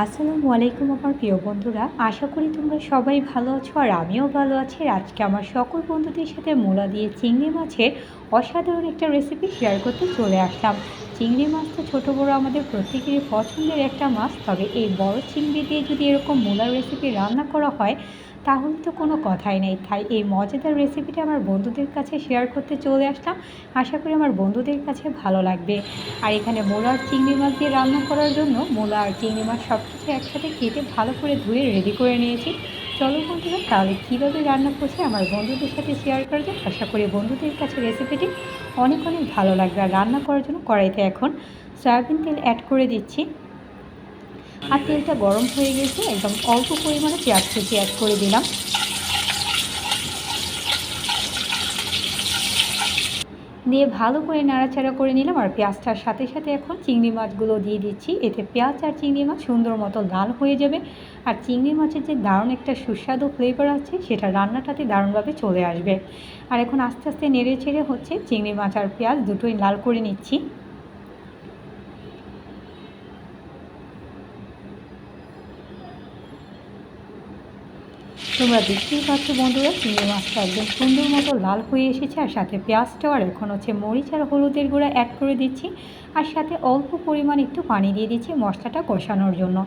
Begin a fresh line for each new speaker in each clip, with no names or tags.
আসসালামু আলাইকুম আমার প্রিয় বন্ধুরা। আশা করি তোমরা সবাই ভালো আছো আর আমিও ভালো আছি। আজকে আমার সকল বন্ধুদের সাথে মোলা দিয়ে চিংড়ি মাছের অসাধারণ একটা রেসিপি শেয়ার করতে চলে আসলাম। চিংড়ি মাছ তো ছোটো বড়ো আমাদের প্রত্যেকেরই পছন্দের একটা মাছ। তবে এই বড় চিংড়ি দিয়ে যদি এরকম মোলার রেসিপি রান্না করা হয় তাহলে তো কোনো কথাই নেই। তাই এই মজাদার রেসিপিটা আমার বন্ধুদের কাছে শেয়ার করতে চলে আসলাম। আশা করি আমার বন্ধুদের কাছে ভালো লাগবে। আর এখানে মূলা আর চিংড়ি মাছ দিয়ে রান্না করার জন্য মূলা আর চিংড়ি মাছ সব কিছু একসাথে কেটে ভালো করে ধুয়ে রেডি করে নিয়েছি। চলো বন্ধুরা, তাহলে কীভাবে রান্না করছে আমার বন্ধুদের সাথে শেয়ার করা যায় আশা করি বন্ধুদের কাছে রেসিপিটি অনেক অনেক ভালো লাগবে। আর রান্না করার জন্য কড়াইতে এখন সয়াবিন তেল অ্যাড করে দিচ্ছি। আর তেলটা গরম হয়ে গেছে, একদম অল্প পরিমাণে পেঁয়াজ কুচি অ্যাড করে দিলাম। দিয়ে ভালো করে নাড়াচাড়া করে নিলাম আর পেঁয়াজটার সাথে সাথে এখন চিংড়ি মাছগুলো দিয়ে দিচ্ছি। এতে পেঁয়াজ আর চিংড়ি মাছ সুন্দর মতো লাল হয়ে যাবে। আর চিংড়ি মাছের যে দারুণ একটা সুস্বাদু ফ্লেভার আছে, সেটা রান্নাটাতে দারুণভাবে চলে আসবে। আর এখন আস্তে আস্তে নেড়ে ছেড়ে হচ্ছে চিংড়ি মাছ আর পেঁয়াজ দুটোই লাল করে নিচ্ছি। তোমরা দেখতেই পাচ্ছ বন্ধুরা, চিংড়ি মাছটা একদম সুন্দর মতো লাল হয়ে এসেছে, আর সাথে পেঁয়াজটাও, আর এখন হচ্ছে মরিচ আর হলুদের গুঁড়া অ্যাড করে দিচ্ছি, আর সাথে অল্প পরিমাণ একটু পানি দিয়ে দিচ্ছি মশলাটা কষানোর জন্য।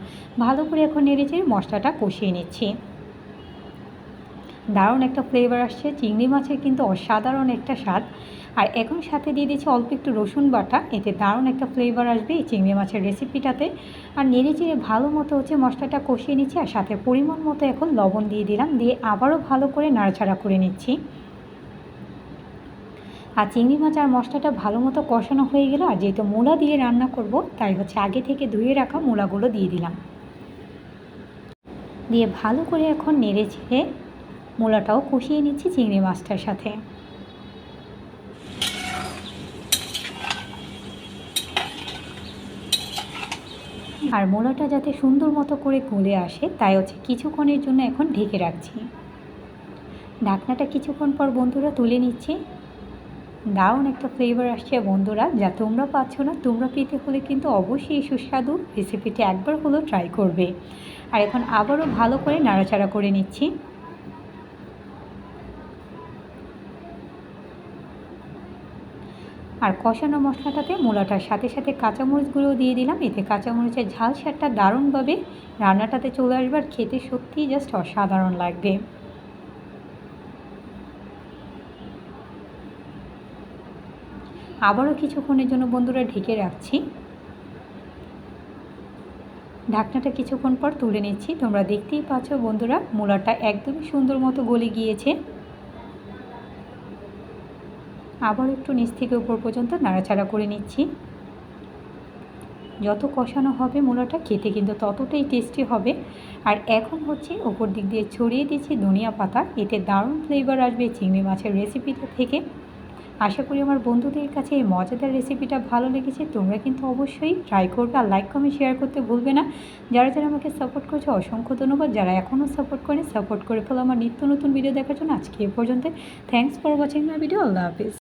ভালো করে এখন নেড়েচেড়ে মশলাটা কষিয়ে নিচ্ছি। দারুণ একটা ফ্লেভার আসছে। চিংড়ি মাছের কিন্তু অসাধারণ একটা স্বাদ। আর এখন সাথে দিয়ে দিচ্ছি অল্প একটু রসুন বাটা। এতে দারুণ একটা ফ্লেভার আসবে এই চিংড়ি মাছের রেসিপিটাতে আর নেড়ে চেড়ে ভালো মতো হচ্ছে মশলাটা কষিয়ে নিচ্ছি আর সাথে পরিমাণ মতো এখন লবণ দিয়ে দিলাম। দিয়ে আবারও ভালো করে নাড়াচাড়া করে নিচ্ছি। আর চিংড়ি মাছ আর মশলাটা ভালো মতো কষানো হয়ে গেল। আর যেহেতু মূলা দিয়ে রান্না করব, তাই হচ্ছে আগে থেকে ধুয়ে রাখা মূলাগুলো দিয়ে দিলাম। দিয়ে ভালো করে এখন নেড়ে চেড়ে মূলাটাও কষিয়ে নিচ্ছি চিংড়ি মাছটার সাথে। আর মূলাটা যাতে সুন্দর মতো করে গলে আসে, তাই হচ্ছে কিছুক্ষণের জন্য এখন ঢেকে রাখছি। ঢাকনাটা কিছুক্ষণ পর বন্ধুরা তুলে নিচ্ছি। দারুণ একটা ফ্লেভার আসছে বন্ধুরা, যা তোমরা পাচ্ছ না, তোমরা পেতে হলে কিন্তু অবশ্যই সুস্বাদু রেসিপিটি একবার হলেও ট্রাই করবে। আর এখন আবারও ভালো করে নাড়াচাড়া করে নিচ্ছি। আর কষানো মশলাটাতে মূলাটার সাথে সাথে কাঁচামরিচগুলো দিয়ে দিলাম। এতে কাঁচামরিচের ঝাল স্বাদটা দারুণভাবে রান্নাটাতে চলে আসবে আর খেতে সত্যিই জাস্ট অসাধারণ লাগবে। আবারও কিছুক্ষণের জন্য বন্ধুরা ঢেকে রাখছি। ঢাকনাটা কিছুক্ষণ পর তুলে নিচ্ছি। তোমরা দেখতেই পাচ্ছ বন্ধুরা, মূলাটা একদমই সুন্দর মতো গলে গিয়েছে। আবার একটু নিচ থেকে উপর পর্যন্ত নাড়াচাড়া করে নিচ্ছি। যত কষানো হবে মূলাটা খেতে কিন্তু ততটাই টেস্টি হবে। আর এখন হচ্ছে ওপর দিক দিয়ে ছড়িয়ে দিচ্ছি ধনিয়া পাতা। এতে দারুণ ফ্লেভার আসবে চিংড়ি মাছের রেসিপিটা থেকে। আশা করি আমার বন্ধুদের কাছে এই মজাদার রেসিপিটা ভালো লেগেছে। তোমরা কিন্তু অবশ্যই ট্রাই করবে আর লাইক কমেন্ট শেয়ার করতে ভুলবে না। যারা যারা আমাকে সাপোর্ট করছে, অসংখ্য ধন্যবাদ। যারা এখনও সাপোর্ট করে সাপোর্ট করে ফেলো। আমার নিত্য নতুন ভিডিও দেখার জন্য আজকে এ পর্যন্ত thanks for watching my video Allah Hafiz.